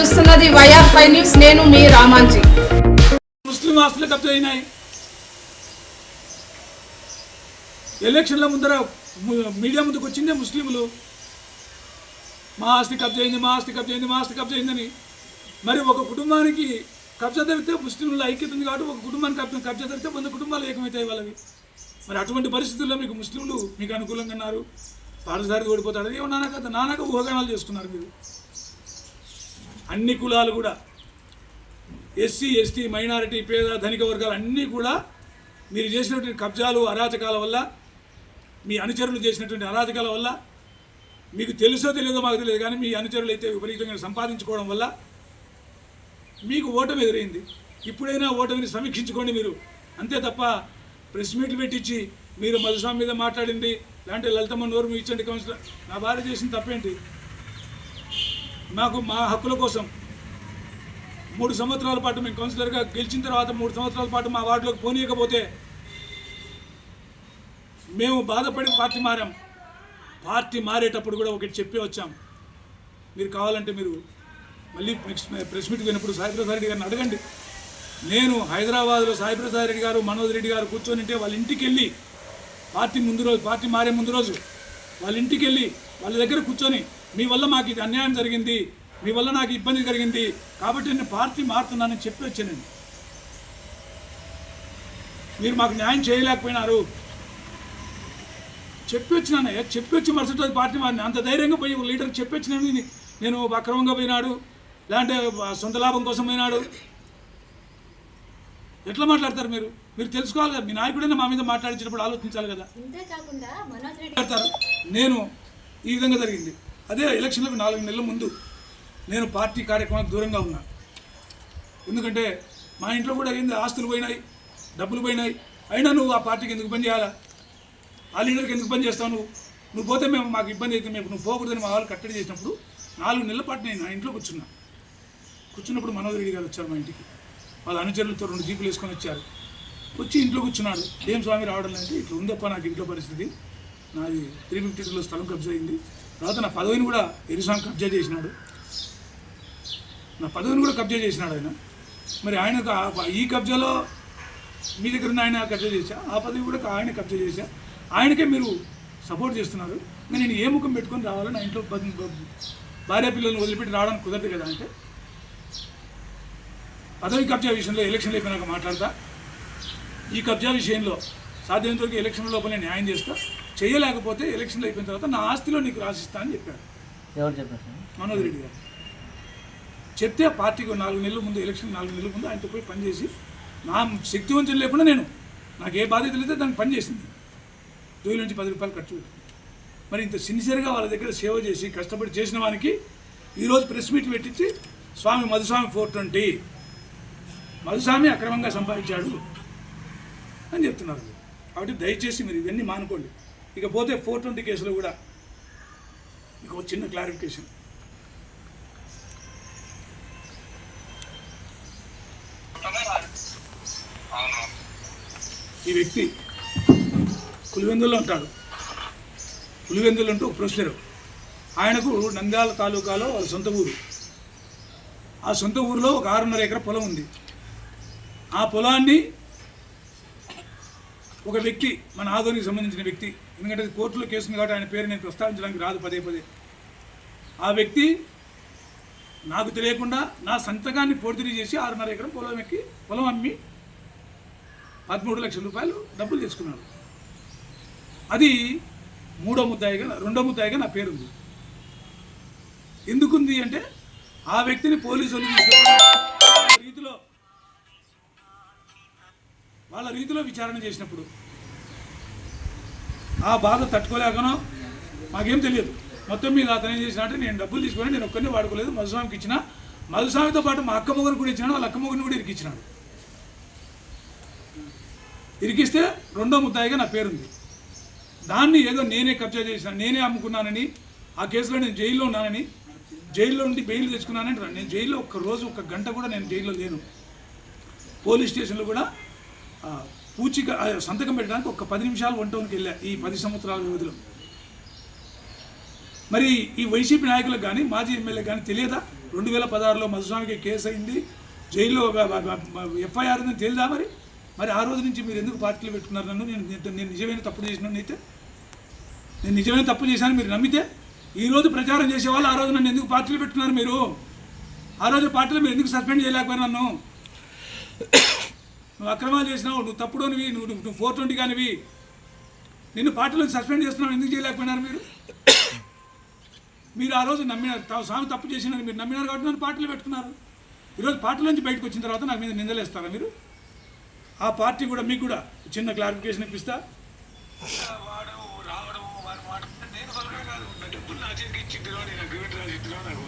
చూస్తున్నది YR five news. నేను మీ రామాంజీ. ముస్లిం ఆస్తులు కబ్జా అయినాయి. ఎలక్షన్ల ముందర మీడియా ముందుకు వచ్చిందే ముస్లింలు మా ఆస్తి కబ్జా అయింది మా ఆస్తి కబ్జా అయింది మా ఆస్తి కబ్జా అయిందని. మరి ఒక కుటుంబానికి కబ్జా జరిగితే ముస్లింల ఐక్యత ఉంది కాబట్టి ఒక కుటుంబానికి కబ్జా కబ్జా జరిగితే వంద కుటుంబాలు ఏకమవుతాయి వాళ్ళవి. మరి అటువంటి పరిస్థితుల్లో మీకు ముస్లింలు మీకు అనుకూలంగా ఉన్నారు. పాలసారి ఓడిపోతాడు. ఏమో నానాక నానాక ఊహగానాలు చేసుకున్నారు మీరు. అన్ని కులాలు కూడా. ఎస్సీ ఎస్టీ మైనారిటీ పేద ధనిక వర్గాలు అన్నీ కూడా మీరు చేసినటువంటి కబ్జాలు అరాచకాల వల్ల మీ అనుచరులు చేసినటువంటి అరాచకాల వల్ల మీకు తెలుసో తెలియదో మాకు తెలియదు కానీ మీ అనుచరులు అయితే విపరీతంగా సంపాదించుకోవడం వల్ల మీకు ఓటమి ఎదురైంది. ఇప్పుడైనా ఓటమిని సమీక్షించుకోండి మీరు. అంతే తప్ప ప్రెస్ మీట్లు పెట్టించి మీరు మధుస్వామి మీద మాట్లాడింది లేదంటే లలితమ్మ నోరు మీ ఇచ్చండి కౌన్సిలర్. నా భార్య చేసిన తప్పేంటి? మాకు మా హక్కుల కోసం మూడు సంవత్సరాల పాటు మేము కౌన్సిలర్గా గెలిచిన తర్వాత మూడు సంవత్సరాల పాటు మా వార్డులోకి పోనీయకపోతే మేము బాధపడి పార్టీ మారాం. పార్టీ మారేటప్పుడు కూడా ఒకటి చెప్పి వచ్చాం. మీరు కావాలంటే మీరు మళ్ళీ నెక్స్ట్ ప్రెస్ మీట్కి వెళ్ళినప్పుడు సాయిప్రసాద్ రెడ్డి గారిని అడగండి. నేను హైదరాబాద్లో సాయిప్రసాద్ రెడ్డి గారు మనోజ్ రెడ్డి గారు కూర్చొని ఉంటే వాళ్ళ ఇంటికి వెళ్ళి పార్టీ ముందు రోజు పార్టీ మారే ముందు రోజు వాళ్ళ ఇంటికి వెళ్ళి వాళ్ళ దగ్గర కూర్చొని మీ వల్ల మాకు ఇది అన్యాయం జరిగింది మీ వల్ల నాకు ఇబ్బంది జరిగింది కాబట్టి నేను పార్టీ మారుతున్నానని చెప్పి వచ్చానండి మీరు మాకు న్యాయం చేయలేకపోయినారు. చెప్పి వచ్చినానయ్యా చెప్పి వచ్చి మరుసటి రోజు పార్టీ మారిన అంత ధైర్యంగా పోయి ఒక లీడర్ చెప్పి వచ్చినాను నేను- అక్రమంగా పోయినాడు లేదంటే సొంత లాభం కోసం పోయినాడు. ఎట్లా మాట్లాడతారు మీరు? మీరు తెలుసుకోవాలి కదా మీ నాయకుడైనా మా మీద మాట్లాడించినప్పుడు ఆలోచించాలి కదా. నేను ఈ విధంగా జరిగింది. అదే ఎలక్షన్లకు నాలుగు నెలల ముందు నేను పార్టీ కార్యక్రమాలకు దూరంగా ఉన్నాను ఎందుకంటే మా ఇంట్లో కూడా ఏంది ఆస్తులు పోయినాయి డబ్బులు పోయినాయి. అయినా నువ్వు ఆ పార్టీకి ఎందుకు పని చేయాలా? ఆ లీడర్కి ఎందుకు పని చేస్తావు నువ్వు? నువ్వు పోతే మేము మాకు ఇబ్బంది అయితే మేము నువ్వు పోకూడదని మా వాళ్ళు కట్టడి చేసినప్పుడు నాలుగు నెలల పాటు నేను నా ఇంట్లో కూర్చున్నా. కూర్చున్నప్పుడు మనోజ్ రెడ్డి గారు వచ్చారు మా ఇంటికి. వాళ్ళ అనుచరులతో రెండు జీపులు వేసుకొని వచ్చారు. వచ్చి ఇంట్లో కూర్చున్నాడు. ఏం స్వామి రావడం అంటే ఇట్లా ఉందప్ప నాకు ఇంట్లో పరిస్థితి. నాది త్రీ ఫిఫ్టీ టూలో స్థలం కబ్జా అయింది. తర్వాత నా పదవిని కూడా ఎరిసాంగ్ కబ్జా చేసినాడు. నా పదవిని కూడా కబ్జా చేసినాడు ఆయన. మరి ఆయన ఈ కబ్జాలో మీ దగ్గర ఉన్న ఆయన కబ్జా చేశా? ఆ పదవి కూడా ఆయన కబ్జా చేశా? ఆయనకే మీరు సపోర్ట్ చేస్తున్నారు. మరి నేను ఏ ముఖం పెట్టుకొని రావాలో నా ఇంట్లో భార్య పిల్లల్ని వదిలిపెట్టి రావడానికి కుదరదు కదా అంటే? పదవి కబ్జా విషయంలో ఎలక్షన్లు అయిపోయినాక మాట్లాడతా. ఈ కబ్జా విషయంలో సాధ్యమైనంత వరకు ఎలక్షన్ లోపల నేను న్యాయం చేస్తా. చేయలేకపోతే ఎలక్షన్లు అయిపోయిన తర్వాత నా ఆస్తిలో నీకు రాసిస్తా అని చెప్పాడు ఎవరు చెప్పారు మనోజ్ రెడ్డి గారు. చెప్తే పార్టీకి నాలుగు నెలల ముందు ఎలక్షన్ నాలుగు నెలల ముందు ఆయనతో పోయి పనిచేసి నా శక్తివంతం లేకుండా నేను నాకు ఏ బాధ్యత లేదో దానికి పని చేసింది. జోలి నుంచి పది రూపాయలు ఖర్చు మరి ఇంత సిన్సియర్గా వాళ్ళ దగ్గర సేవ చేసి కష్టపడి చేసిన వానికి ఈరోజు ప్రెస్ మీట్ పెట్టించి స్వామి మధుస్వామి ఫోర్ ట్వంటీ మధుస్వామి అక్రమంగా సంపాదించాడు అని చెప్తున్నారు. కాబట్టి దయచేసి మీరు ఇవన్నీ మానుకోండి. ఇక పోతే ఫోర్ ట్వంటీ కేసులో కూడా ఇక చిన్న క్లారిఫికేషన్. ఈ వ్యక్తి పులివెందుల్లో ఉంటాడు. పులివెందులు అంటూ ప్రొఫెసర్. ఆయనకు నంద్యాల తాలూకాలో వాళ్ళ సొంత ఊరు. ఆ సొంత ఊరిలో ఒక ఆరున్నర ఎకర పొలం ఉంది. ఆ పొలాన్ని ఒక వ్యక్తి మన ఆదోనికి సంబంధించిన వ్యక్తి. ఎందుకంటే అది కోర్టులో కేసు ఉంది కాబట్టి ఆయన పేరు నేను ప్రస్తావించడానికి రాదు పదే పదే. ఆ వ్యక్తి నాకు తెలియకుండా నా సంతకాన్ని పోర్తిరి చేసి ఆరున్నర ఎకరం పొలం ఎక్కి పొలం అమ్మి పదమూడు లక్షల రూపాయలు డబ్బులు తీసుకున్నాడు. అది మూడో ముద్దాయిగా రెండో ముద్దాయిగా నా పేరుంది. ఎందుకుంది అంటే ఆ వ్యక్తిని పోలీసులు తీసుకెళ్ళి రీతిలో వాళ్ళ రీతిలో విచారణ చేసినప్పుడు. ఆ బాధ తట్టుకోలేకనో మాకేం తెలియదు. మొత్తం మీద అతను ఏం చేసినా అంటే నేను డబ్బులు తీసుకొని నేను ఒక్కరిని వాడుకోలేదు. మధుస్వామికి ఇచ్చిన. మధుస్వామితో పాటు మా అక్క మొగను కూడా ఇచ్చినాడు. వాళ్ళ అక్క కూడా ఇరికిచ్చినాడు. ఇరికిస్తే రెండో ముద్దాయిగా నా పేరుంది. దాన్ని ఏదో నేనే కబ్జా చేసిన నేనే అమ్ముకున్నానని ఆ కేసులో నేను జైల్లో ఉన్నానని జైల్లో ఉండి బెయిల్ తెచ్చుకున్నానంటారు నేను జైల్లో ఒక్క రోజు ఒక గంట కూడా నేను జైల్లో లేను. పోలీస్ స్టేషన్లో కూడా పూచిక సంతకం పెట్టడానికి ఒక పది నిమిషాలు వన్ టౌన్కి వెళ్ళా ఈ పది సంవత్సరాల వ్యవధిలో. మరి ఈ వైసీపీ నాయకులకు కానీ మాజీ ఎమ్మెల్యే కానీ తెలియదా? రెండు వేల పదహారులో మధుస్వామికి కేసు అయింది జైల్లో ఎఫ్ఐఆర్ ఉందని తెలియదా మరి? మరి ఆ రోజు నుంచి మీరు ఎందుకు పార్టీలు పెట్టుకున్నారు నన్ను? నేను నేను- నిజమైన తప్పు చేసిన అయితే. నేను నిజమైన తప్పు చేశాను మీరు నమ్మితే ఈరోజు ప్రచారం చేసేవాళ్ళు ఆ రోజు నన్ను ఎందుకు పార్టీలు పెట్టుకున్నారు మీరు? ఆ రోజు పార్టీలు మీరు ఎందుకు సస్పెండ్ చేయలేకపోయారు నన్ను? నువ్వు అక్రమాలు చేసినావు నువ్వు తప్పుడోనివి నువ్వు నువ్వు నువ్వు ఫోర్ ట్వంటీ కానివి నిన్ను పార్టీలో సస్పెండ్ చేస్తున్నావు ఎందుకు చేయలేకపోయినారు మీరు? మీరు ఆ రోజు నమ్మినారు తా- స్వామి తప్పు చేసినారు మీరు నమ్మినారు కాబట్టి నన్ను పార్టీలో పెట్టుకున్నారు. ఈరోజు పార్టీ నుంచి బయటకు వచ్చిన తర్వాత నాకు మీద నిందలేస్తారా మీరు? ఆ పార్టీ కూడా మీకు కూడా చిన్న క్లారిఫికేషన్ ఇప్పిస్తా. వాడు రావడం నేను నాకు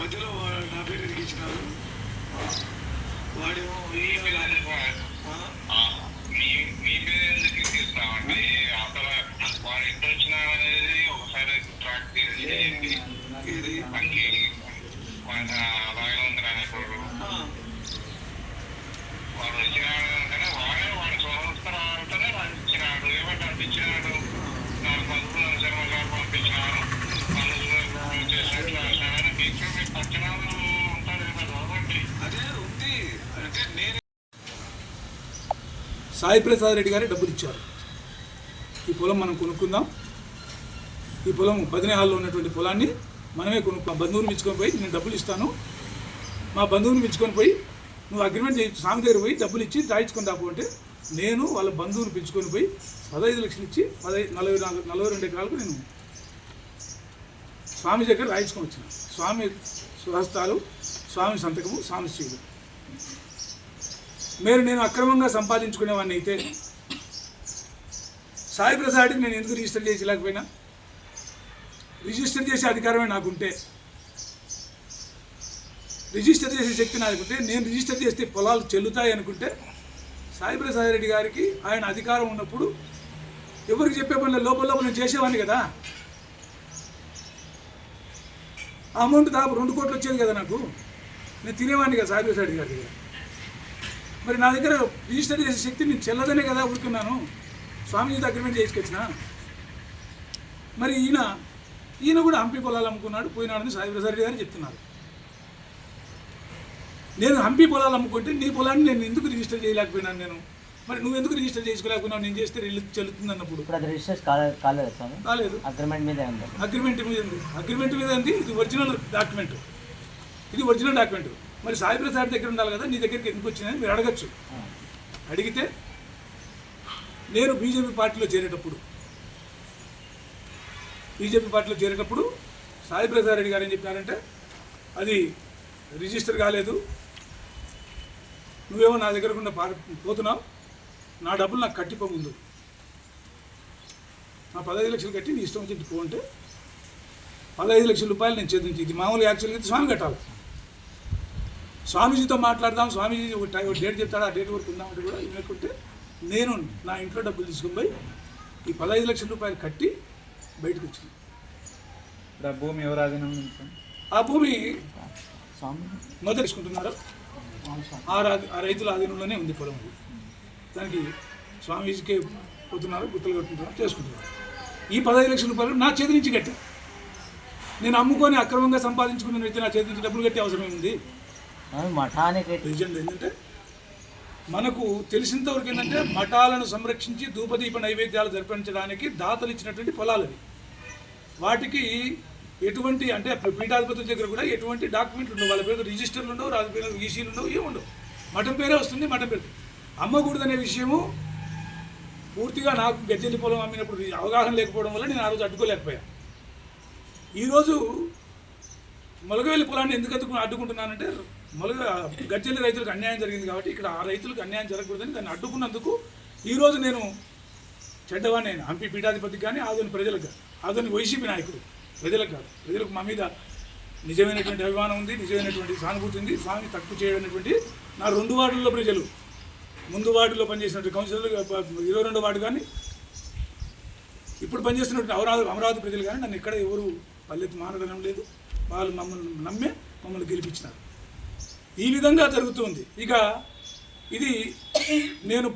మధ్యలో నా పేరు ఎదిగించినారు ఇచ్చినారు? పంపించినారు. వాళ్ళు చేసినట్లు రాశానని మీకు మీ పక్కన వాళ్ళు ఉంటారు కదా చదవండి అదే ఉంది అంటే నేను సాయి ప్రసాద్ రెడ్డి గారే డబ్బులు ఇచ్చారు. ఈ పొలం మనం కొనుక్కుందాం. ఈ పొలం బదినే హాల్లో ఉన్నటువంటి పొలాన్ని మనమే కొనుక్కు బంధువుని మెచ్చుకొని పోయి నేను డబ్బులు ఇస్తాను. మా బంధువుని మెచ్చుకొని పోయి నువ్వు అగ్రిమెంట్ చేయి స్వామి దగ్గర పోయి డబ్బులు ఇచ్చి దాయించుకొని రాపు అంటే నేను వాళ్ళ బంధువుని పిలుచుకొని పోయి పదహైదు లక్షలు ఇచ్చి పదహైదు నలభై నాలుగు నలభై రెండు ఎకరాలకు నేను స్వామి దగ్గర రాయించుకొని వచ్చిన. స్వామి స్వహస్తాలు స్వామి సంతకము స్వామి శ్రీలు. మీరు నేను అక్రమంగా సంపాదించుకునేవాడిని అయితే సాయి ప్రసాద్కి నేను ఎందుకు రిజిస్టర్ చేయలేకపోయినా రిజిస్టర్ చేసే అధికారమే నాకుంటే. రిజిస్టర్ చేసే శక్తి నాకుంటే నేను రిజిస్టర్ చేస్తే పొలాలు చెల్లుతాయి అనుకుంటే సాయి ప్రసాద్ రెడ్డి గారికి ఆయన అధికారం ఉన్నప్పుడు ఎవరికి చెప్పే పనులు? లోపల లోపల నేను చేసేవాడిని కదా. అమౌంట్ దాదాపు రెండు కోట్లు వచ్చేది కదా నాకు. నేను తినేవాడిని కదా సాయి రెడ్డి గారి దగ్గర. మరి నా దగ్గర రిజిస్టర్ చేసే శక్తి నేను చెల్లదనే కదా ఊరుకున్నాను. స్వామీజీతో అగ్రిమెంట్ చేసుకొచ్చిన? మరి ఈయన ఈయన కూడా హంపి పొలాలు అమ్ముకున్నాడు పోయినాడని సాయి ప్రసాద్ రెడ్డి గారు చెప్తున్నారు. నేను హంపి పొలాలు అమ్ముకుంటే నీ పొలాన్ని నేను ఎందుకు రిజిస్టర్ చేయలేకపోయినాను నేను? మరి నువ్వు ఎందుకు రిజిస్టర్ చేసుకోలేకపోయినావు? నేను చేస్తే రిల్లు చెల్లుతుంది అన్నప్పుడు. కాలేదు అగ్రిమెంట్ మీదే ఉంది. అగ్రిమెంట్ మీద ఉంది. అగ్రిమెంట్ మీద ఉంది. ఇది ఒరిజినల్ డాక్యుమెంట్ ఇది ఒరిజినల్ డాక్యుమెంట్. మరి సాయి ప్రసాద్ దగ్గర ఉండాలి కదా నీ దగ్గరికి ఎందుకు వచ్చిందని మీరు అడగచ్చు. అడిగితే నేను బీజేపీ పార్టీలో చేరేటప్పుడు బీజేపీ పార్టీలో చేరేటప్పుడు సాయి ప్రసాద్ రెడ్డి గారు ఏం చెప్పారంటే అది రిజిస్టర్ కాలేదు నువ్వేమో నా దగ్గర ఉన్న పోతున్నావు నా డబ్బులు నాకు కట్టిపో ముందు. నా పదహైదు లక్షలు కట్టి నీ ఇష్టం వచ్చి పో అంటే పదహైదు లక్షల రూపాయలు నేను చెల్లించి ఇది మామూలు యాక్చువల్గా అయితే స్వామి కట్టాలి. స్వామీజీతో మాట్లాడదాం స్వామీజీ ఒక టైం డేట్ చెప్తాడు ఆ డేట్ వరకు ఉందామంటే కూడా ఇవ్వకుంటే నేను నా ఇంట్లో డబ్బులు తీసుకుని పోయి ఈ పదహైదు లక్షల రూపాయలు కట్టి బయటకు వచ్చింది ఆ భూమి ఎవరు ఆ భూమి ఆ ఆ రైతుల ఆధీనంలోనే ఉంది పొలం దానికి స్వామీజీకే పోతున్నారు గుర్తులు కట్టుకుంటున్నారు చేసుకుంటున్నారు. ఈ పదహైదు లక్షల రూపాయలు నా చేతి నుంచి కట్టా. నేను అమ్ముకొని అక్రమంగా సంపాదించుకున్న వ్యక్తి నా చేతి నుంచి డబ్బులు కట్టే అవసరం ఉంది మఠానికి రీజన్ ఏంటంటే మనకు తెలిసినంతవరకు ఏంటంటే మఠాలను సంరక్షించి ధూపదీప నైవేద్యాలు జరిపించడానికి దాతలు ఇచ్చినటువంటి పొలాలు అవి. వాటికి ఎటువంటి అంటే పీఠాధిపతుల దగ్గర కూడా ఎటువంటి డాక్యుమెంట్లు ఉండవు. వాళ్ళ పేరు రిజిస్టర్లు ఉండవు వాళ్ళ పేరు ఈసీలు ఉండవు ఏమి ఉండవు. మఠం పేరే వస్తుంది మఠం పేరు. అమ్మకూడదు అనే విషయము పూర్తిగా నాకు గజ్జెల్లి పొలం అమ్మినప్పుడు అవగాహన లేకపోవడం వల్ల నేను ఆ రోజు అడ్డుకోలేకపోయా ఈరోజు మొలగవెల్లి పొలాన్ని ఎందుకు అడ్డుకు అడ్డుకుంటున్నానంటే మొదలుగా గజ్జెల్లి రైతులకు అన్యాయం జరిగింది కాబట్టి ఇక్కడ ఆ రైతులకు అన్యాయం జరగకూడదని దాన్ని అడ్డుకున్నందుకు ఈరోజు నేను చెడ్డవాడిని నేను హంపి పీఠాధిపతికి కానీ ఆదుని ప్రజలకు కానీ ఆధుని వైసీపీ నాయకుడు ప్రజలకు కాదు ప్రజలకు మా మీద నిజమైనటువంటి అభిమానం ఉంది నిజమైనటువంటి సానుభూతి ఉంది స్వామి తక్కువ చేయడమైనటువంటి నా రెండు వార్డుల్లో ప్రజలు ముందు వార్డులో పనిచేసినటువంటి కౌన్సిలర్లు ఇరవై రెండో వార్డు కానీ ఇప్పుడు పనిచేస్తున్నటువంటి అమరావతి అమరావతి ప్రజలు కానీ నన్ను ఎక్కడ ఎవరు పల్లెత్తి మానడం లేదు వాళ్ళు మమ్మల్ని నమ్మే మమ్మల్ని గెలిపించినారు. ఈ విధంగా జరుగుతుంది. ఇక ఇది నేను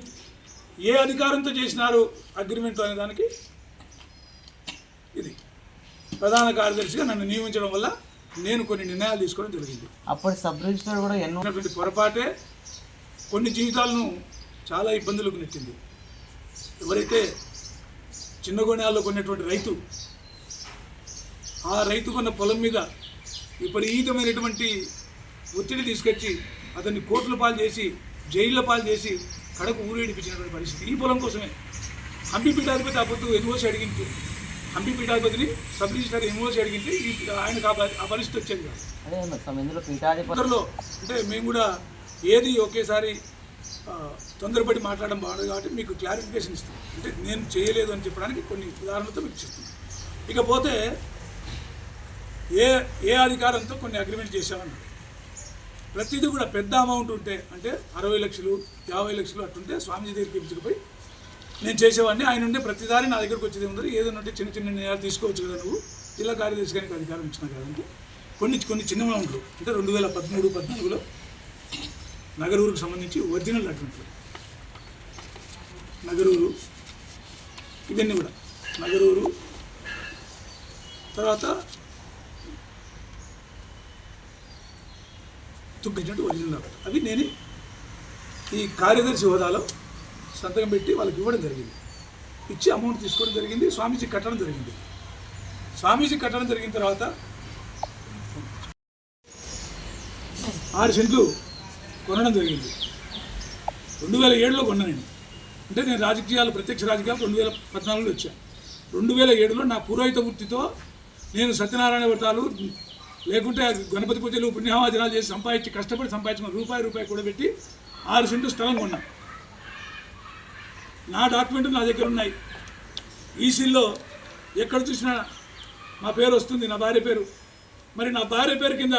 ఏ అధికారంతో చేసినారు అగ్రిమెంట్ అనే దానికి ఇది. ప్రధాన కార్యదర్శిగా నన్ను నియమించడం వల్ల నేను కొన్ని నిర్ణయాలు తీసుకోవడం జరిగింది. అప్పటి సబ్ రిజిస్టర్ కూడా ఎన్నో ఉన్నటువంటి పొరపాటే కొన్ని జీవితాలను చాలా ఇబ్బందులకు నెట్టింది. ఎవరైతే చిన్నగొణాల్లో కొన్నటువంటి రైతు ఆ రైతు కొన్న పొలం మీద విపరీతమైనటువంటి ఒత్తిడి తీసుకొచ్చి అతన్ని కోర్టుల పాలు చేసి జైళ్ళ పాలు చేసి కడకు ఊరేడిపించినటువంటి పరిస్థితి ఈ పొలం కోసమే. హంపి పీఠాధిపతి ఆ పొద్దు ఎన్ఓసి అడిగింది హంపి పీఠాధిపతిని సబ్ రిజిస్టర్ ఎన్ఓసి అడిగింటే ఈ ఆయనకు ఆ పరి- ఆ పరిస్థితి వచ్చేది కాదు. అంటే మేము కూడా ఏది ఒకేసారి తొందరపడి మాట్లాడడం బాగుండదు కాబట్టి మీకు క్లారిఫికేషన్ ఇస్తాం. అంటే నేను చేయలేదు అని చెప్పడానికి కొన్ని ఉదాహరణలతో మీకు చెప్తాను ఇకపోతే ఏ ఏ అధికారంతో కొన్ని అగ్రిమెంట్ చేశామన్నారు. ప్రతిదీ కూడా పెద్ద అమౌంట్ ఉంటే అంటే అరవై లక్షలు యాభై లక్షలు అట్టుంటే స్వామీజీ దగ్గరికి పిలుచుకుపోయి నేను చేసేవాడిని ఆయన ఉండే ప్రతిదారి నా దగ్గరకు వచ్చేది ఉందని ఏదైనా ఉంటే చిన్న చిన్న నిర్ణయాలు తీసుకోవచ్చు కదా నువ్వు. జిల్లా కార్యదర్శి గారికి అధికారం ఇచ్చినా కదంటే కొన్ని కొన్ని చిన్న అమౌంట్లు అంటే రెండు వేల పదమూడు పద్నాలుగులో నగరూరుకు సంబంధించి ఒరిజినల్ అటువంటి నగరూరు ఇవన్నీ కూడా. నగరూరు తర్వాత తుక్కించినట్టు ఒరిజినల్ అవి నేను ఈ కార్యదర్శి హోదాలో సంతకం పెట్టి వాళ్ళకి ఇవ్వడం జరిగింది. ఇచ్చి అమౌంట్ తీసుకోవడం జరిగింది. స్వామీజీ కట్టడం జరిగింది. స్వామీజీ కట్టడం జరిగిన తర్వాత ఆరు సెంట్లు కొనడం జరిగింది. రెండు వేల ఏడులో కొన్నాను నేను. అంటే నేను రాజకీయాలు ప్రత్యక్ష రాజకీయాలు రెండు వేల పద్నాలుగులో వచ్చాను రెండు వేల ఏడులో నా పురోహిత వృత్తితో నేను సత్యనారాయణ వ్రతాలు లేకుంటే గణపతి పూజలు పుణ్యవాచనాలు చేసి సంపాదించి కష్టపడి సంపాదించుకున్న రూపాయి రూపాయి కూడా పెట్టి ఆరు సెంటు స్థలం కొన్నా. నా డాక్యుమెంట్లు నా దగ్గర ఉన్నాయి. ఈసీల్లో ఎక్కడ చూసినా మా పేరు వస్తుంది నా భార్య పేరు. మరి నా భార్య పేరు కింద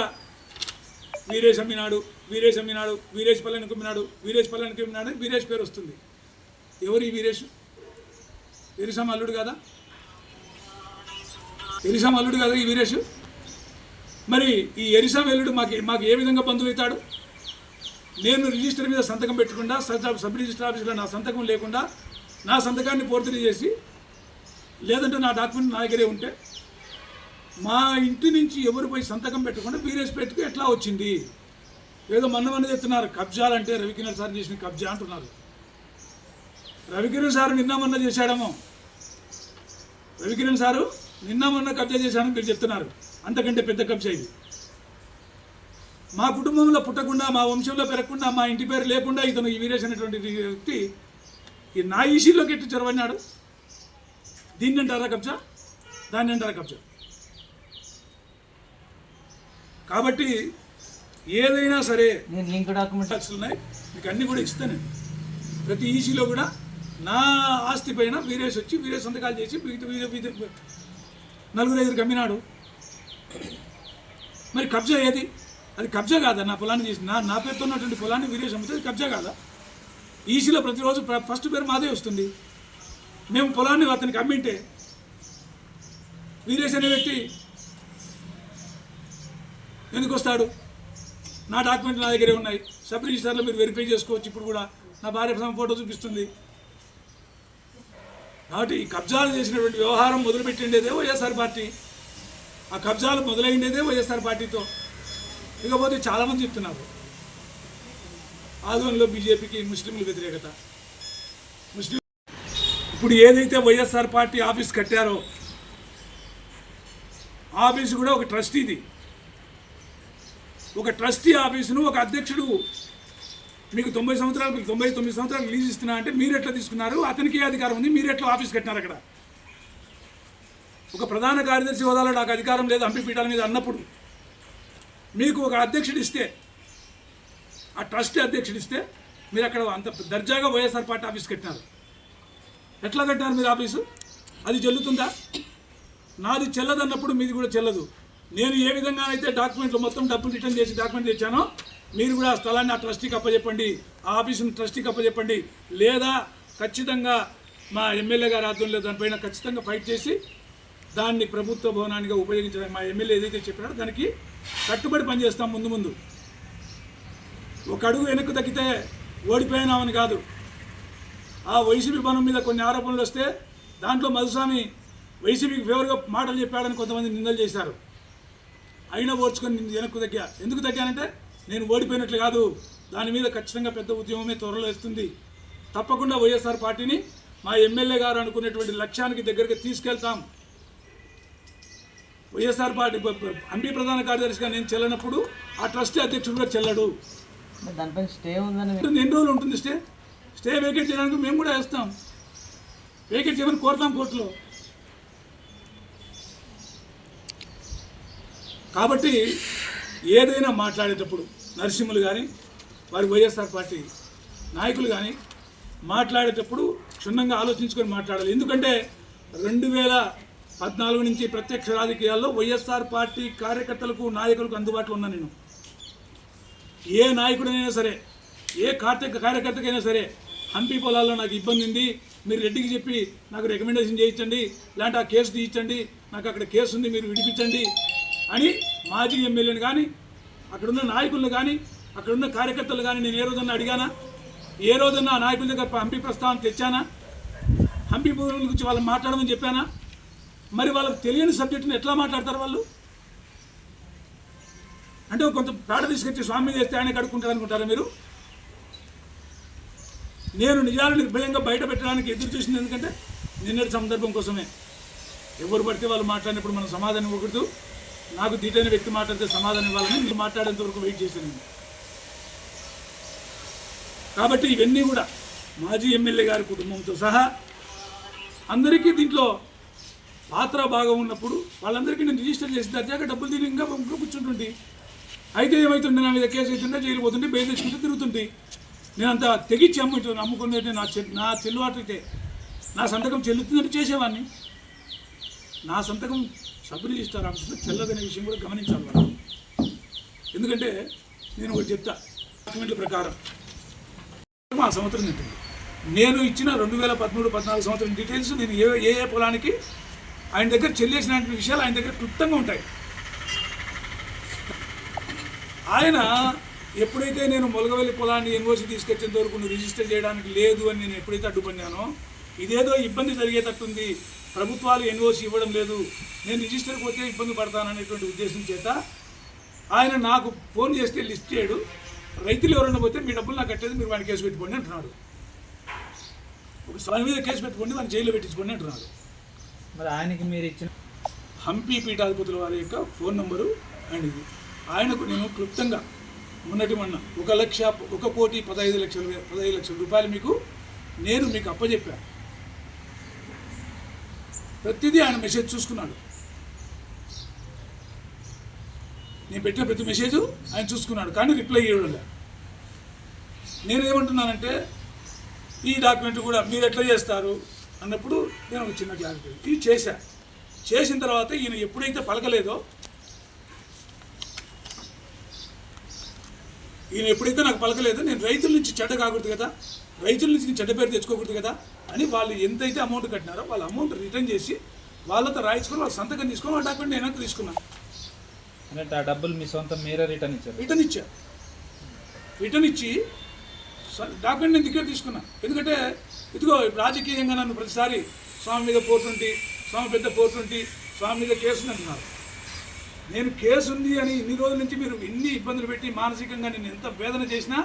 వీరేష్ అమ్మినాడు వీరేష్ అమ్మినాడు వీరేష్ పల్లెనికి అమ్మినాడు వీరేష్ పల్లెనికి అమ్మినాడు వీరేష్ పేరు వస్తుంది. ఎవరు ఈ వీరేష్ ఎరిసామ అల్లుడు కదా? ఎరిసామ అల్లుడు కదా ఈ వీరేష్ మరి ఈ ఎరిసా వెల్లుడు మాకు మాకు ఏ విధంగా బంధువుతాడు అవుతాడు? నేను రిజిస్టర్ మీద సంతకం పెట్టకుండా సబ్ సబ్ రిజిస్టర్ ఆఫీస్లో నా సంతకం లేకుండా నా సంతకాన్ని పూర్తి చేసి లేదంటే నా డాక్యుమెంట్ నా దగ్గరే ఉంటే మా ఇంటి నుంచి ఎవరు పోయి సంతకం పెట్టకుండా బీరేస్ పెట్టుకు ఎట్లా వచ్చింది? ఏదో మన్నమన్న చెప్తున్నారు కబ్జాలంటే రవికిరణ్ సార్ చేసిన కబ్జా అంటున్నారు. రవికిరణ్ సారు నిన్న మొన్న చేశాడేమో. రవికిరణ్ సారు నిన్న మొన్న కబ్జా చేశాడని మీరు చెప్తున్నారు. అంతకంటే పెద్ద కబ్జా ఇది. మా కుటుంబంలో పుట్టకుండా మా వంశంలో పెరగకుండా మా ఇంటి పేరు లేకుండా ఇతను ఈ వీరేష్ అనేటువంటి వ్యక్తి ఈ నా ఈసీలోకి ఎట్టి చొరవన్నాడు దీన్ని అంటారా కబ్జా దాన్ని అంటారా కబ్జా కాబట్టి ఏదైనా సరే నేను లింక్ డాక్యుమెంట్ ట్యాక్స్లు ఉన్నాయి. మీకు అన్నీ కూడా ఇస్తాను ప్రతి ఈసీలో కూడా నా ఆస్తి పైన వీరేష్ వచ్చి వీరేష్ సంతకాలు చేసి నలుగురు ఐదుగురికి అమ్మినాడు మరి కబ్జా ఏది? అది కబ్జా కాదా? నా పొలాన్ని చేసి నా నా పేరుతో ఉన్నటువంటి పొలాన్ని వీరేష్ అమ్మితే అది కబ్జా కాదా? ఈసీలో ప్రతిరోజు ప్ర- ఫస్ట్ పేరు మాదే వస్తుంది. మేము పొలాన్ని అతనికి అమ్మింటే వీరేష్ అనే వ్యక్తి ఎందుకు వస్తాడు? నా డాక్యుమెంట్లు నా దగ్గరే ఉన్నాయి. సబ్ రిజిస్టర్లో మీరు వెరిఫై చేసుకోవచ్చు. ఇప్పుడు కూడా నా భార్య సమ ఫోటో చూపిస్తుంది. కాబట్టి ఈ కబ్జాలు చేసినటువంటి వ్యవహారం మొదలుపెట్టిండేదే వైఎస్ఆర్ పార్టీ? ఆ కబ్జాలు మొదలైండేదే వైఎస్ఆర్ పార్టీతో. ఇకపోతే చాలామంది చెప్తున్నారు. ఆధ్వర్యంలో బీజేపీకి ముస్లింల వ్యతిరేకత. ముస్లిం ఇప్పుడు ఏదైతే వైఎస్ఆర్ పార్టీ ఆఫీస్ కట్టారో ఆఫీసు కూడా ఒక ట్రస్టీది ఒక ట్రస్టీ ఆఫీసును ఒక అధ్యక్షుడు మీకు తొంభై సంవత్సరాలు తొంభై తొమ్మిది సంవత్సరాలు లీజ్ ఇస్తున్నా అంటే మీరు ఎట్లా తీసుకున్నారు? అతనికి ఏ అధికారం ఉంది మీరు ఎట్లా ఆఫీస్ కట్టినారు అక్కడ? ఒక ప్రధాన కార్యదర్శి హోదాలో నాకు అధికారం లేదు హంపి పీఠాల మీద అన్నప్పుడు. మీకు ఒక అధ్యక్షుడు ఇస్తే ఆ ట్రస్ట్ అధ్యక్షుడు ఇస్తే మీరు అక్కడ అంత దర్జాగా వైఎస్ఆర్ పార్టీ ఆఫీస్ కట్టినారు. ఎట్లా కట్టినారు మీరు ఆఫీసు? అది చెల్లుతుందా? నాది చెల్లదన్నప్పుడు మీది కూడా చెల్లదు. నేను ఏ విధంగా అయితే డాక్యుమెంట్లు మొత్తం డబ్బులు రిటర్న్ చేసి డాక్యుమెంట్ తెచ్చానో మీరు కూడా ఆ స్థలాన్ని ఆ ట్రస్టీకి అప్పచెప్పండి ఆ ఆఫీసుని ట్రస్టీకి అప్పచెప్పండి లేదా ఖచ్చితంగా మా ఎమ్మెల్యే గారి ఆధ్వర్యంలో దానిపైన ఖచ్చితంగా ఫైట్ చేసి దాన్ని ప్రభుత్వ భవనానికి ఉపయోగించడం మా ఎమ్మెల్యే ఏదైతే చెప్పినాడో దానికి కట్టుబడి పనిచేస్తాం ముందు ముందు. ఒక అడుగు వెనక్కు తగ్గితే ఓడిపోయినామని కాదు. ఆ వైసీపీ భవనం మీద కొన్ని ఆరోపణలు వస్తే దాంట్లో మధుస్వామి వైసీపీకి ఫేవర్గా మాటలు చెప్పాడని కొంతమంది నిందలు చేశారు. అయినా ఓడ్చుకొని వెనక్కు తగ్గా. ఎందుకు తగ్గానంటే నేను ఓడిపోయినట్లు కాదు. దాని మీద ఖచ్చితంగా పెద్ద ఉద్యమమే త్వరలో వేస్తుంది తప్పకుండా వైఎస్ఆర్ పార్టీని మా ఎమ్మెల్యే గారు అనుకునేటువంటి లక్ష్యానికి దగ్గరికి తీసుకెళ్తాం. వైఎస్ఆర్ పార్టీ ఎంపీ ప్రధాన కార్యదర్శిగా నేను చెల్లనప్పుడు ఆ ట్రస్టీ అధ్యక్షుడు కూడా చెల్లడు. మరి దానిపైన స్టే ఉందని ఎన్ని రోజులు ఉంటుంది స్టే? స్టే వేకేట్ చేయడానికి మేము కూడా వేస్తాం. వేకేట్ చేయమని కోరుతాం కోర్టులో. కాబట్టి ఏదైనా మాట్లాడేటప్పుడు నరసింహులు కానీ వారి వైఎస్ఆర్ పార్టీ నాయకులు కానీ మాట్లాడేటప్పుడు క్షుణ్ణంగా ఆలోచించుకొని మాట్లాడాలి. ఎందుకంటే రెండు వేల పద్నాలుగు నుంచి ప్రత్యక్ష రాజకీయాల్లో వైఎస్ఆర్ పార్టీ కార్యకర్తలకు నాయకులకు అందుబాటులో ఉన్నా నేను. ఏ నాయకుడైనా సరే ఏ కార్తీక కార్యకర్తకైనా సరే హంపి పొలాల్లో నాకు ఇబ్బంది ఉంది. మీరు రెడ్డికి చెప్పి నాకు రికమెండేషన్ చేయించండి. లేదంటే ఆ కేసు తీయించండి. నాకు అక్కడ కేసు ఉంది మీరు విడిపించండి అని మాజీ ఎమ్మెల్యేని కానీ అక్కడున్న నాయకులను కానీ అక్కడున్న కార్యకర్తలు కానీ నేను ఏ రోజన్నా అడిగానా? ఏ రోజన్నా నాయకుల దగ్గర హంపి ప్రస్తావన తెచ్చానా? హంపి భూముల గురించి వాళ్ళు మాట్లాడమని చెప్పానా? మరి వాళ్ళకి తెలియని సబ్జెక్టుని ఎట్లా మాట్లాడతారు వాళ్ళు? అంటే కొంత పేడ తీసుకొచ్చి స్వామి చేస్తే ఆయన కడుక్కుంటారు అనుకుంటారా మీరు? నేను నిజాలు భయంగా బయట పెట్టడానికి ఎదురు చూసింది ఎందుకంటే నిన్నటి సందర్భం కోసమే. ఎవరు పడితే వాళ్ళు మాట్లాడినప్పుడు మనం సమాధానం ఇవ్వకూడదు. నాకు దీటైన వ్యక్తి మాట్లాడితే సమాధానం ఇవ్వాలని మీరు మాట్లాడేంత వరకు వెయిట్ చేశాను కాబట్టి ఇవన్నీ కూడా మాజీ ఎమ్మెల్యే గారి కుటుంబంతో సహా అందరికీ దీంట్లో పాత్ర భాగం ఉన్నప్పుడు వాళ్ళందరికీ నేను రిజిస్టర్ చేసి దర్జాగా డబ్బులు తిని ఇంకా ఇంకా అయితే ఏమవుతుండే నా మీద కేసు అవుతుంటే జైలు పోతుంటే బెయిల్ తెచ్చుకుంటే తిరుగుతుంది నేను అంత తెగించి అమ్ముతూ అమ్ముకునేది నా నా చెల్లుబాటుకే. నా సంతకం చెల్లుతుందని చేసేవాడిని. నా సంతకం సబ్ రిజిస్టర్ ఆఫీసులో చెల్లదనే విషయం కూడా గమనించాలి వాళ్ళు ఎందుకంటే నేను ఒకటి చెప్తా డాక్యుమెంట్ల ప్రకారం. ఆ సంవత్సరం నేను ఇచ్చిన రెండు వేల పదమూడు పద్నాలుగు సంవత్సరం డీటెయిల్స్ నేను ఏ ఏ ఏ పొలానికి ఆయన దగ్గర చెల్లేసిన విషయాలు ఆయన దగ్గర క్లుప్తంగా ఉంటాయి. ఆయన ఎప్పుడైతే నేను మొలగవెల్లి పొలాన్ని ఎన్ఓసి తీసుకొచ్చేంత వరకు నువ్వు రిజిస్టర్ చేయడానికి లేదు అని నేను ఎప్పుడైతే అడ్డుపడినానో ఇదేదో ఇబ్బంది జరిగేటట్టుంది. ప్రభుత్వాలు ఎన్ఓసి ఇవ్వడం లేదు. నేను రిజిస్టర్ పోతే ఇబ్బంది పడతాననేటువంటి ఉద్దేశం చేత ఆయన నాకు ఫోన్ చేస్తే లిస్ట్ చేయడు. రైతులు ఎవరైనా పోతే మీ డబ్బులు నాకు కట్టేది మీరు వాడిని కేసు పెట్టుకోండి అంటున్నాడు. ఒక స్వామి మీద కేసు పెట్టుకోండి వాడిని జైల్లో పెట్టించుకోండి అంటున్నాడు. మరి ఆయనకి మీరు ఇచ్చిన హంపి పీఠాధిపతుల వారి యొక్క ఫోన్ నంబరు అండ్ ఇది. ఆయనకు నేను క్లుప్తంగా మొన్నటి మొన్న ఒక లక్ష ఒక కోటి పదహైదు లక్షల పదహైదు లక్షల రూపాయలు మీకు నేను మీకు అప్పచెప్పాను ప్రతిదీ ఆయన మెసేజ్ చూసుకున్నాడు. నేను పెట్టిన ప్రతి మెసేజ్ ఆయన చూసుకున్నాడు కానీ రిప్లై ఇవ్వడం లేదు నేను ఏమంటున్నానంటే ఈ డాక్యుమెంట్ కూడా మీరు ఎట్లా చేస్తారు? అన్నప్పుడు నేను ఒక చిన్న క్లారిటీ ఇది చేశా. చేసిన తర్వాత ఈయన ఎప్పుడైతే పలకలేదో ఈయన ఎప్పుడైతే నాకు పలకలేదో నేను రైతుల నుంచి చెడ్డ కాకూడదు కదా రైతుల నుంచి చెడ్డ పేరు తెచ్చుకోకూడదు కదా అని వాళ్ళు ఎంతైతే అమౌంట్ కట్టినారో వాళ్ళ అమౌంట్ రిటర్న్ చేసి వాళ్ళతో రాయించుకొని వాళ్ళ సంతకం తీసుకొని వాళ్ళ డాక్యుమెంట్ నేను తీసుకున్నాను అంటే ఆ డబ్బులు మీ సొంతం మీరే రిటర్న్ ఇచ్చారు. రిటర్న్ ఇచ్చా. రిటర్న్ ఇచ్చి డాక్యుమెంట్ నేను దగ్గర తీసుకున్నా. ఎందుకంటే ఇదిగో రాజకీయంగా నన్ను ప్రతిసారి స్వామి మీద పోతుంటి స్వామి పెద్ద పోతుంటి స్వామి మీద కేసు అంటున్నారు. నేను కేసు ఉంది అని ఇన్ని రోజుల నుంచి మీరు ఎన్ని ఇబ్బందులు పెట్టి మానసికంగా నేను ఎంత వేదన చేసినా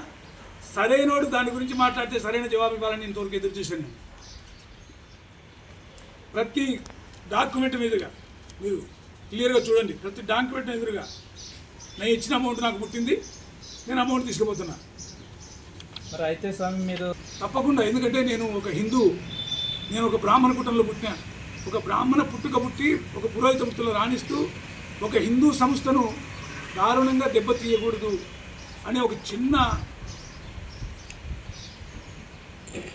సరైనోడు దాని గురించి మాట్లాడితే సరైన జవాబు ఇవ్వాలని ఇంతవరకు ఎదురు చూశాను నేను. ప్రతి డాక్యుమెంట్ మీదుగా మీరు క్లియర్గా చూడండి. ప్రతి డాక్యుమెంట్ ఎదురుగా నేను ఇచ్చిన అమౌంట్ నాకు పుట్టింది. నేను అమౌంట్ తీసుకుపోతున్నా. మరి అయితే స్వామి మీరు తప్పకుండా ఎందుకంటే నేను ఒక హిందూ నేను ఒక బ్రాహ్మణ కుటుంబంలో పుట్టినా. ఒక బ్రాహ్మణ పుట్టుక పుట్టి ఒక పురోహిత వృత్తిలో రాణిస్తూ ఒక హిందూ సంస్థను దారుణంగా దెబ్బతీయకూడదు అనే ఒక చిన్న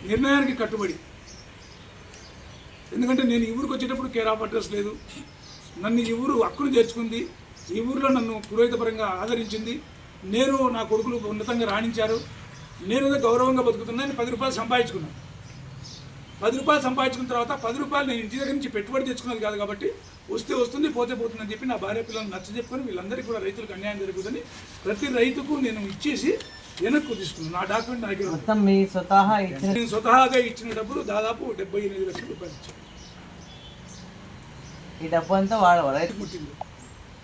నిర్ణయానికి కట్టుబడి. ఎందుకంటే నేను ఈ ఊరికి వచ్చేటప్పుడు కేర్ ఆఫ్ అడ్రస్ లేదు. నన్ను ఈ ఊరు హక్కును చేర్చుకుంది. ఈ ఊరిలో నన్ను పురోహితపరంగా ఆదరించింది. నేను నా కొడుకులు ఉన్నతంగా రాణించారు. నేను గౌరవంగా బతుకుతున్నాను పది రూపాయలు సంపాదించుకున్నాను పది రూపాయలు సంపాదించుకున్న తర్వాత పది రూపాయలు నేను ఇంటి దగ్గర నుంచి పెట్టుబడి తెచ్చుకున్నది కాదు కాబట్టి వస్తే వస్తుంది పోతే పోతుంది అని చెప్పి నా భార్య పిల్లలు నచ్చ చెప్పుకొని వీళ్ళందరికీ కూడా రైతులకు అన్యాయం జరుగుతుందని ప్రతి రైతుకు నేను ఇచ్చేసి వెనక్కు తీసుకున్నాను. నా డాక్యుమెంట్ నా దగ్గర నేను స్వతహాగా ఇచ్చిన డబ్బులు దాదాపు డెబ్బై ఎనిమిది లక్షల రూపాయలు ఇచ్చాను. ఈ డబ్బు అంతా వాడ రైతు ముట్టింది.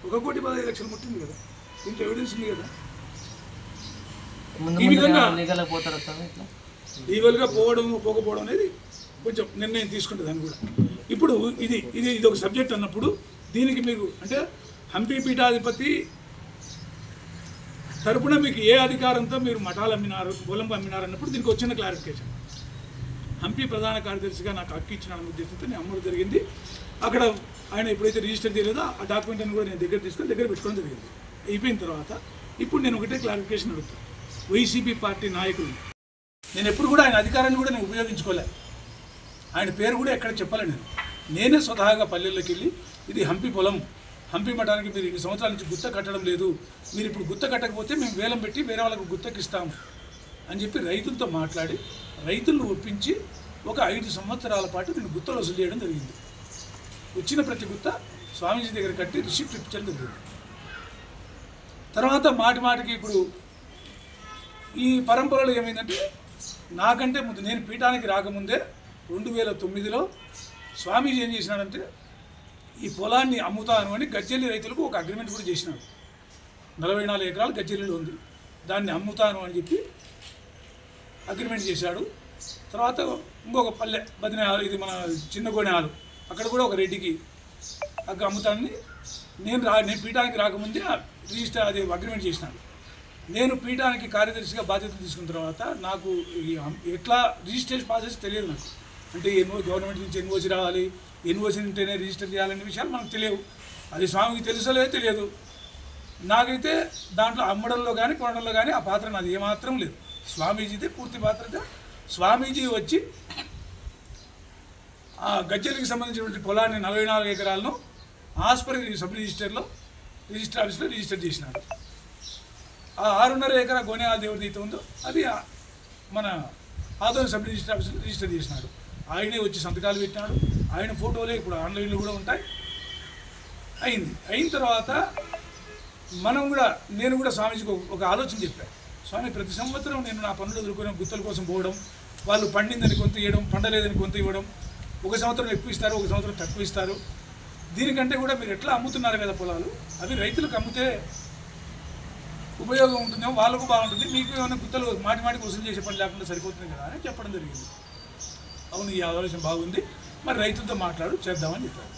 ఒక కోటి పదహైదు లక్షలు ముట్టింది కదా. దీంట్లో ఎవిడెన్స్ ఉంది కదా. ఈ విధంగా- పోవడం పోకపోవడం అనేది కొంచెం నిర్ణయం తీసుకుంటుంది అని కూడా. ఇప్పుడు ఇది ఇది ఇది ఒక సబ్జెక్ట్ అన్నప్పుడు దీనికి మీరు అంటే హంపి పీఠాధిపతి తరపున మీకు ఏ అధికారంతో మీరు మఠాలు అమ్మినారు పొలం అమ్మినారు అన్నప్పుడు దీనికి వచ్చిన క్లారిఫికేషన్. హంపి ప్రధాన కార్యదర్శిగా నాకు హక్కు ఇచ్చిన ఉద్దేశంతో నేను అమ్మడం జరిగింది. అక్కడ ఆయన ఎప్పుడైతే రిజిస్టర్ చేయలేదో ఆ డాక్యుమెంట్ అని కూడా నేను దగ్గర తీసుకొని దగ్గర పెట్టుకోవడం జరిగింది. అయిపోయిన తర్వాత ఇప్పుడు నేను ఒకటే క్లారిఫికేషన్ అడుగుతాను. వైసీపీ పార్టీ నాయకులు. నేను ఎప్పుడు కూడా ఆయన అధికారాన్ని కూడా నేను ఉపయోగించుకోలే. ఆయన పేరు కూడా ఎక్కడ చెప్పలే నేను. నేనే స్వతహాగా పల్లెల్లోకి వెళ్ళి ఇది హంపి పొలం. హంపి మఠానికి మీరు ఇన్ని సంవత్సరాల నుంచి గుత్త కట్టడం లేదు. మీరు ఇప్పుడు గుత్త కట్టకపోతే మేము వేలం పెట్టి వేరే వాళ్ళకు గుత్తకిస్తాము అని చెప్పి రైతులతో మాట్లాడి రైతులను ఒప్పించి ఒక ఐదు సంవత్సరాల పాటు నేను గుత్తలు వసూలు చేయడం జరిగింది. వచ్చిన ప్రతి గుత్త స్వామీజీ దగ్గర కట్టి రిసిప్ట్ ఇప్పించడం జరిగింది. తర్వాత మాటి మాటికి ఇప్పుడు ఈ పరంపరలో ఏమైందంటే నాకంటే ముందు నేను పీఠానికి రాకముందే రెండు వేల తొమ్మిదిలో స్వామీజీ ఏం చేసినాడంటే ఈ పొలాన్ని అమ్ముతాను అని గజ్జెల్లి రైతులకు ఒక అగ్రిమెంట్ కూడా చేసినాడు. నలభై నాలుగు ఎకరాలు గజ్జెల్లిలో ఉంది. దాన్ని అమ్ముతాను అని చెప్పి అగ్రిమెంట్ చేశాడు. తర్వాత ఇంకొక పల్లె బదిన ఇది మన చిన్న గోనెహాలు అక్కడ కూడా ఒక రెడ్డికి అక్కడ అమ్ముతానని నేను రా నేను పీఠానికి రాకముందే రిజిస్టర్ అది అగ్రిమెంట్ చేసినాడు. నేను పీఠానికి కార్యదర్శిగా బాధ్యతలు తీసుకున్న తర్వాత నాకు ఈ ఎట్లా రిజిస్ట్రేషన్ ప్రాసెస్ తెలియదు నాకు. అంటే ఎన్ఓ గవర్నమెంట్ నుంచి ఎన్ఓసి రావాలి ఎన్ఓసి ఉంటేనే రిజిస్టర్ చేయాలనే విషయాలు మనకు తెలియవు. అది స్వామికి తెలుసలే తెలియదు. నాకైతే దాంట్లో అమ్మడంలో కానీ కొనడంలో కానీ ఆ పాత్ర నాది ఏమాత్రం లేదు. స్వామీజీదే పూర్తి పాత్రత. స్వామీజీ వచ్చి ఆ గజ్జలకి సంబంధించినటువంటి పొలాన్ని నలభై నాలుగు ఎకరాలను ఆస్పర్ సబ్ రిజిస్టర్లో రిజిస్టర్ ఆఫీస్లో రిజిస్టర్ చేసినాడు ఆ ఆరున్నర ఎకరా ఆ దేవుడి అయితే ఉందో అది మన Adoni sub register office register చేసినాడు. ఆయనే వచ్చి సంతకాలు పెట్టినాడు. ఆయన ఫోటోలే ఇప్పుడు ఆన్లైన్లో కూడా ఉంటాయి. అయింది. అయిన తర్వాత మనం కూడా నేను కూడా స్వామీజీకి ఒక- ఆలోచన చెప్పాను స్వామి ప్రతి సంవత్సరం నేను నా పనులు ఎదుర్కొని గుత్తల కోసం పోవడం వాళ్ళు పండిందని కొంత ఇవ్వడం పండలేదని కొంత ఇవ్వడం ఒక సంవత్సరం ఎక్కువ ఇస్తారు ఒక సంవత్సరం తక్కువ ఇస్తారు. దీనికంటే కూడా మీరు ఎట్లా అమ్ముతున్నారు కదా పొలాలు? అవి రైతులకు అమ్మితే ఉపయోగం ఉంటుందేమో వాళ్ళకు బాగుంటుంది మీకు ఏమైనా గుత్తలు మాటి మాటికి వసూలు చేసే పని లేకుండా సరిపోతుంది కదా అని చెప్పడం జరిగింది. అవును ఈ ఆలోచన బాగుంది. మరి రైతులతో మాట్లాడు చేద్దామని చెప్పారు.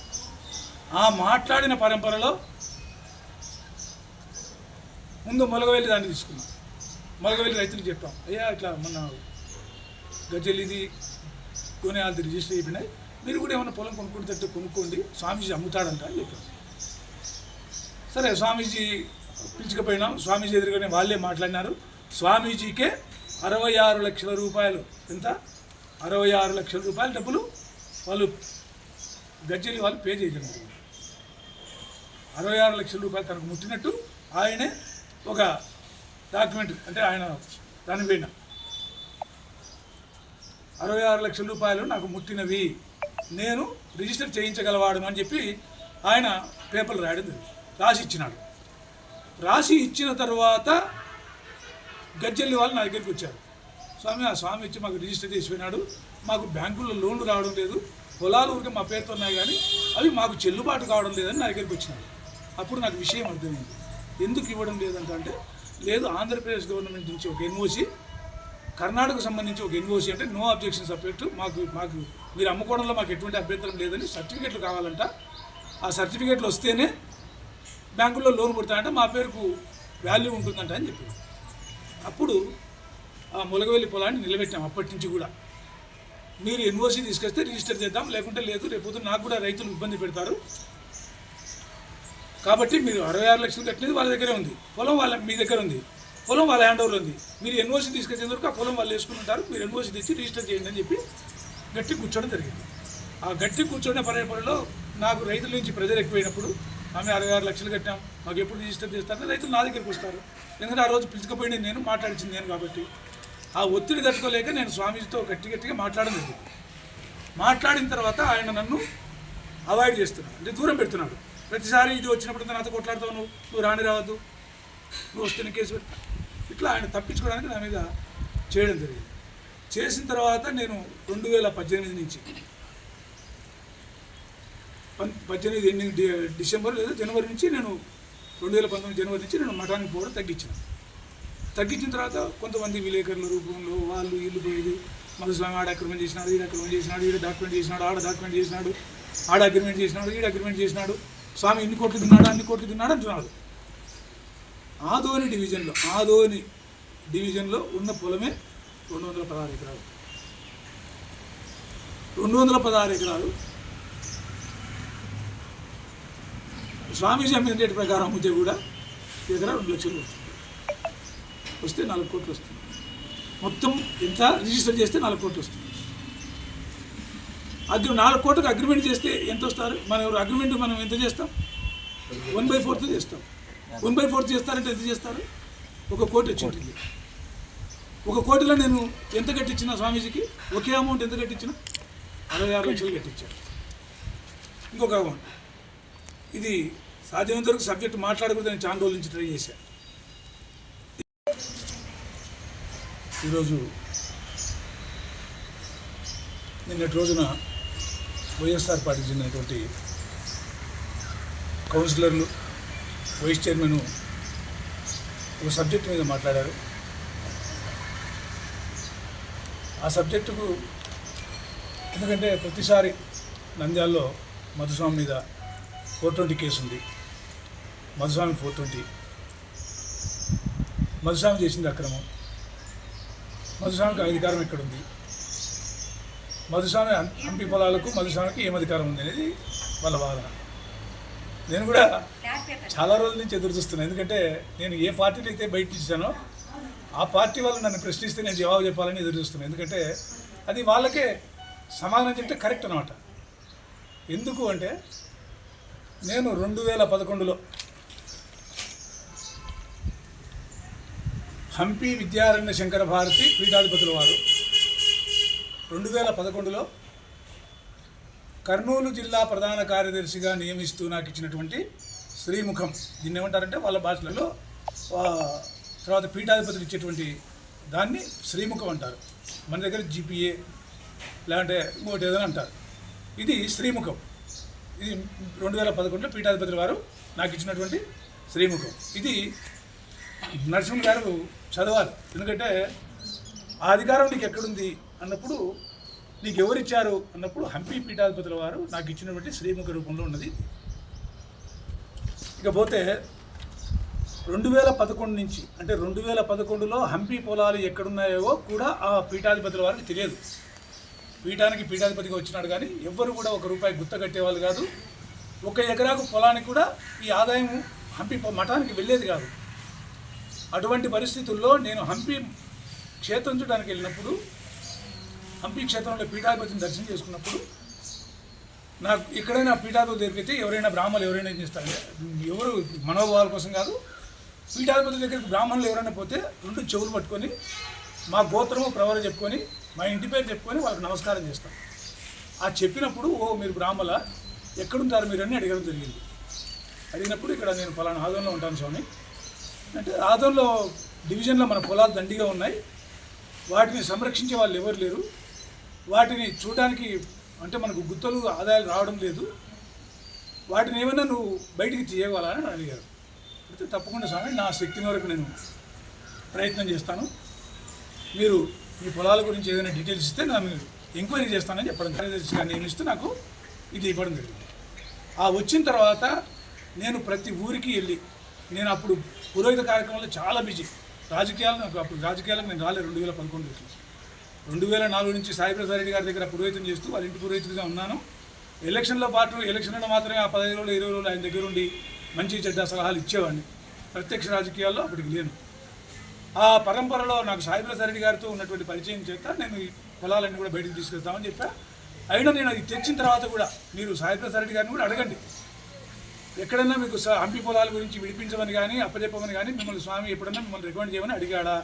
ఆ మాట్లాడిన పరంపరలో ముందు మొలగవెల్లి దాన్ని తీసుకున్నాం. మొలగవెల్లి రైతులకు చెప్పాం అయ్యా ఇట్లా మొన్న గజలిది కొనేయాలి రిజిస్టర్ అయిపోయినాయి. మీరు కూడా ఏమైనా పొలం కొనుక్కుంటే కొనుక్కోండి స్వామీజీ అమ్ముతాడంట అని చెప్పాం. సరే స్వామీజీ పిలుచుకుపోయినాం. స్వామీజీ ఎదురుగానే వాళ్ళే మాట్లాడినారు. స్వామీజీకే అరవై ఆరు లక్షల రూపాయలు. ఎంత? అరవై ఆరు లక్షల రూపాయల డబ్బులు వాళ్ళు గజ్జలి వాళ్ళు పే చేయడం అరవై ఆరు లక్షల రూపాయలు తనకు ముట్టినట్టు ఆయనే ఒక డాక్యుమెంట్ అంటే ఆయన దానిపైన అరవై ఆరు లక్షల రూపాయలు నాకు ముట్టినవి. నేను రిజిస్టర్ చేయించగలవాడు అని చెప్పి ఆయన పేపర్లు రాయడం జరిగింది. రాసి ఇచ్చినాడు. రాసి ఇచ్చిన తర్వాత గజ్జల్లి వాళ్ళు నా దగ్గరికి వచ్చారు. స్వామి ఆ స్వామి వచ్చి మాకు రిజిస్టర్ చేసిపోయినాడు. మాకు బ్యాంకుల్లో లోన్లు రావడం లేదు. పొలాలు ఊరికే మా పేరుతో ఉన్నాయి కానీ అవి మాకు చెల్లుబాటు కావడం లేదని నా దగ్గరికి వచ్చినాడు అప్పుడు నాకు విషయం అర్థమైంది. ఎందుకు ఇవ్వడం లేదంటే లేదు ఆంధ్రప్రదేశ్ గవర్నమెంట్ నుంచి ఒక ఎన్ఓసి కర్ణాటకకు సంబంధించి ఒక ఎన్ఓసి అంటే నో అబ్జెక్షన్ సబ్జెక్ట్ మాకు మాకు మీరు అమ్ముకోవడంలో మాకు ఎటువంటి అభ్యంతరం లేదని సర్టిఫికేట్లు కావాలంట. ఆ సర్టిఫికేట్లు వస్తేనే బ్యాంకుల్లో లోన్ కొడతానంటే మా పేరుకు వాల్యూ ఉంటుందంట అని చెప్పారు అప్పుడు ఆ ములగవెల్లి పొలాన్ని నిలబెట్టాం అప్పటి నుంచి కూడా. మీరు ఎన్ఓసి తీసుకొస్తే రిజిస్టర్ చేద్దాం లేకుంటే లేదు రేపు నాకు కూడా రైతులు ఇబ్బంది పెడతారు. కాబట్టి మీరు అరవై ఆరు లక్షలు కట్టినది వాళ్ళ దగ్గరే ఉంది. పొలం వాళ్ళ మీ దగ్గర ఉంది. పొలం వాళ్ళ హ్యాండ్ ఓవర్ ఉంది. మీరు ఎన్ఓసి తీసుకొచ్చే వరకు ఆ పొలం వాళ్ళు వేసుకుని ఉంటారు. మీరు ఎన్ఓసి తెచ్చి రిజిస్టర్ చేయండి అని చెప్పి గట్టి కూర్చోవడం జరిగింది. ఆ గట్టి కూర్చోనే పర్యటనలో నాకు రైతుల నుంచి ప్రజలు ఎక్కువైనప్పుడు ఆమె అరవై ఆరు లక్షలు కట్టాం. మాకు ఎప్పుడు రిజిస్టర్ చేస్తారని రైతులు నా దగ్గరికి వస్తారు. ఎందుకంటే ఆ రోజు పిలుచుకపోయింది నేను మాట్లాడించింది నేను కాబట్టి. ఆ ఒత్తిడి తట్టుకోలేక నేను స్వామీజీతో గట్టి గట్టిగా మాట్లాడడం మాట్లాడిన తర్వాత ఆయన నన్ను అవాయిడ్ చేస్తున్నాడు. అంటే దూరం పెడుతున్నాడు. ప్రతిసారి ఇది వచ్చినప్పుడు నాతో కొట్లాడుతావు నువ్వు. నువ్వు రాని రావద్దు. నువ్వు వస్తున్న కేసు పెడతా. ఇట్లా ఆయన తప్పించుకోవడానికి నా మీద చేయడం జరిగింది. చేసిన తర్వాత నేను రెండు వేల పద్దెనిమిది నుంచి పద్దెనిమిది ఎనిమిది డిసెంబర్ లేదా జనవరి నుంచి నేను రెండు వేల పంతొమ్మిది జనవరి నుంచి నేను మఠానికి పోవడం తగ్గించిన. తగ్గించిన తర్వాత కొంతమంది విలేకరుల రూపంలో వాళ్ళు వీళ్ళు పోయేది మధుస్వామి ఆడ అగ్రిమెంట్ చేసినాడు ఈడ అగ్రిమెంట్ చేసినాడు ఈడ డాక్యుమెంట్ చేసినాడు ఆడ డాక్యుమెంట్ చేసినాడు ఆడ అగ్రిమెంట్ చేసినాడు ఈడ అగ్రిమెంట్ చేసినాడు. స్వామి ఇన్ని కోట్లు తిన్నాడు అన్ని కోట్లు తిన్నాడు అంటున్నాడు. ఆదోని డివిజన్లో ఆదోని డివిజన్లో ఉన్న పొలమే రెండు వందల పదహారు ఎకరాలు. రెండు వందల పదహారు ఎకరాలు స్వామీజీ అమ్మిన రేటు ప్రకారం అమ్మితే కూడా దగ్గర రెండు లక్షలు వస్తుంది. వస్తే నాలుగు కోట్లు వస్తుంది. మొత్తం ఎంత రిజిస్టర్ చేస్తే నాలుగు కోట్లు వస్తుంది. అగ్రి నాలుగు కోట్లకు అగ్రిమెంట్ చేస్తే ఎంత వస్తారు? మనం అగ్రిమెంట్ మనం ఎంత చేస్తాం? వన్ బై ఫోర్త్ చేస్తాం. వన్ బై ఫోర్త్ చేస్తారంటే ఎంత చేస్తారు? ఒక కోటి వచ్చి ఉంటుంది ఒక కోటిలో నేను ఎంత కట్టించిన స్వామీజీకి? ఒకే అమౌంట్ ఎంత కట్టించిన? అరవై ఆరు లక్షలు కట్టించాను ఇంకొక అమౌంట్ ఇది సాధ్యమైనంత వరకు సబ్జెక్ట్ మాట్లాడకూడదని చాలా రోజుల నుంచి ట్రై చేశాను ఈరోజు నిన్నటి రోజున వైఎస్ఆర్ పార్టీకి చెందినటువంటి కౌన్సిలర్లు వైస్ చైర్మన్ ఒక సబ్జెక్టు మీద మాట్లాడారు. ఆ సబ్జెక్టుకు ఎందుకంటే ప్రతిసారి నంద్యాల్లో మధుస్వామి మీద ఫోర్ ట్వంటీ కేసు ఉంది మధుస్వామి ఫోర్ ట్వంటీ మధుస్వామి చేసింది అక్రమం. మధుస్వామికి అధికారం ఎక్కడుంది? మధుస్వామి హం- హంపి పొలాలకు మధుస్వామికి ఏం అధికారం ఉంది అనేది వాళ్ళ వాదన. నేను కూడా చాలా రోజుల నుంచి ఎదురు చూస్తున్నాను ఎందుకంటే నేను ఏ పార్టీని అయితే బయట ఇచ్చానో ఆ పార్టీ వాళ్ళు నన్ను ప్రశ్నిస్తే నేను జవాబు చెప్పాలని ఎదురు చూస్తున్నాను ఎందుకంటే అది వాళ్ళకే సమాధానం చెప్తే కరెక్ట్ అనమాట ఎందుకు అంటే నేను రెండు వేల పదకొండులో హంపి విద్యారణ్య శంకర భారతి పీఠాధిపతుల వారు. రెండు వేల పదకొండులో కర్నూలు జిల్లా ప్రధాన కార్యదర్శిగా నియమిస్తూ నాకు ఇచ్చినటువంటి శ్రీముఖం. దీన్ని ఏమంటారంటే వాళ్ళ భాషలలో తర్వాత పీఠాధిపతులు ఇచ్చేటువంటి దాన్ని శ్రీముఖం అంటారు. మన దగ్గర జీపీఏ లేదంటే ఇంకోటి ఏదైనా అంటారు. ఇది శ్రీముఖం. ఇది రెండు వేల పదకొండులో పీఠాధిపతుల వారు నాకు ఇచ్చినటువంటి శ్రీముఖం. ఇది నరసింహ గారు చదవాలి. ఎందుకంటే ఆ అధికారం నీకు ఎక్కడుంది అన్నప్పుడు నీకు ఎవరు ఇచ్చారు అన్నప్పుడు హంపి పీఠాధిపతుల వారు నాకు ఇచ్చినటువంటి శ్రీముఖ రూపంలో ఉన్నది. ఇకపోతే రెండు వేల పదకొండు నుంచి అంటే రెండు వేల పదకొండులో హంపి పొలాలు ఎక్కడున్నాయో కూడా ఆ పీఠాధిపతుల వారికి తెలియదు. పీఠానికి పీఠాధిపతిగా వచ్చినాడు కానీ ఎవ్వరు కూడా ఒక రూపాయి గుత్త కట్టేవాళ్ళు కాదు. ఒక ఎకరాకు పొలానికి కూడా ఈ ఆదాయం హంపి మఠానికి వెళ్ళేది కాదు. అటువంటి పరిస్థితుల్లో నేను హంపి క్షేత్రం చూడడానికి వెళ్ళినప్పుడు హంపి క్షేత్రంలో పీఠాధిపతిని దర్శనం చేసుకున్నప్పుడు నాకు ఎక్కడైనా పీఠాధిపతి దగ్గరికి ఎవరైనా బ్రాహ్మణులు ఎవరైనా ఏం చేస్తారు? ఎవరు మనోభావాల కోసం కాదు. పీఠాధిపతి దగ్గరికి బ్రాహ్మణులు ఎవరైనా పోతే రెండు చెవులు పట్టుకొని మా గోత్రము ప్రవర చెప్పుకొని మా ఇంటి పేరు చెప్పుకొని వాళ్ళకి నమస్కారం చేస్తాం. ఆ చెప్పినప్పుడు ఓ మీరు బ్రాహ్మల ఎక్కడుంటారు మీరు అని అడగడం జరిగింది. అడిగినప్పుడు ఇక్కడ నేను ఫలానా ఆదంలో ఉంటాను స్వామి. అంటే ఆదంలో డివిజన్లో మన పొలాలు దండిగా ఉన్నాయి. వాటిని సంరక్షించే వాళ్ళు ఎవరు లేరు. వాటిని చూడడానికి అంటే మనకు గుత్తలు ఆదాయాలు రావడం లేదు. వాటిని ఏమైనా నువ్వు బయటికి తీయగలని అడిగారు. అయితే తప్పకుండా స్వామి నా శక్తి వరకు నేను ప్రయత్నం చేస్తాను. మీరు మీ పొలాల గురించి ఏదైనా డీటెయిల్స్ ఇస్తే నేను ఎంక్వైరీ చేస్తానని చెప్పడం కార్యదర్శిగా నియమిస్తూ నాకు ఇది ఇవ్వడం జరిగింది. ఆ వచ్చిన తర్వాత నేను ప్రతి ఊరికి వెళ్ళి నేను అప్పుడు పురోహిత కార్యక్రమంలో చాలా బిజీ. రాజకీయాలు నాకు అప్పుడు రాజకీయాలకు నేను రాలేదు రెండు వేల పదకొండులోకి రెండు వేల నాలుగు నుంచి సాయిప్రసాద్ రెడ్డి గారి దగ్గర పురోహితం చేస్తూ వాళ్ళ ఇంటి పురోహితుడిగా ఉన్నాను. ఎలక్షన్లో పాటు ఎలక్షన్లో మాత్రమే ఆ పదహైదు రోజులు ఇరవై రోజులు ఆయన దగ్గర ఉండి మంచి చెడ్డ సలహాలు ఇచ్చేవాడిని. ప్రత్యక్ష రాజకీయాల్లో అప్పటికి లేను. ఆ పరంపరలో నాకు సాయిప్రసాద్ రెడ్డి గారితో ఉన్నటువంటి పరిచయం చేత నేను ఈ పొలాలన్నీ కూడా బయటకు తీసుకెళ్తామని చెప్పా. అయినా నేను అది తెచ్చిన తర్వాత కూడా మీరు సాయిప్రసాద్ రెడ్డి గారిని కూడా అడగండి. ఎక్కడన్నా మీకు స- హంపి పొలాల గురించి విడిపించమని కానీ అప్పచెప్పమని కానీ మిమ్మల్ని స్వామి ఎప్పుడైనా మిమ్మల్ని రికమెండ్ చేయమని అడిగాడా?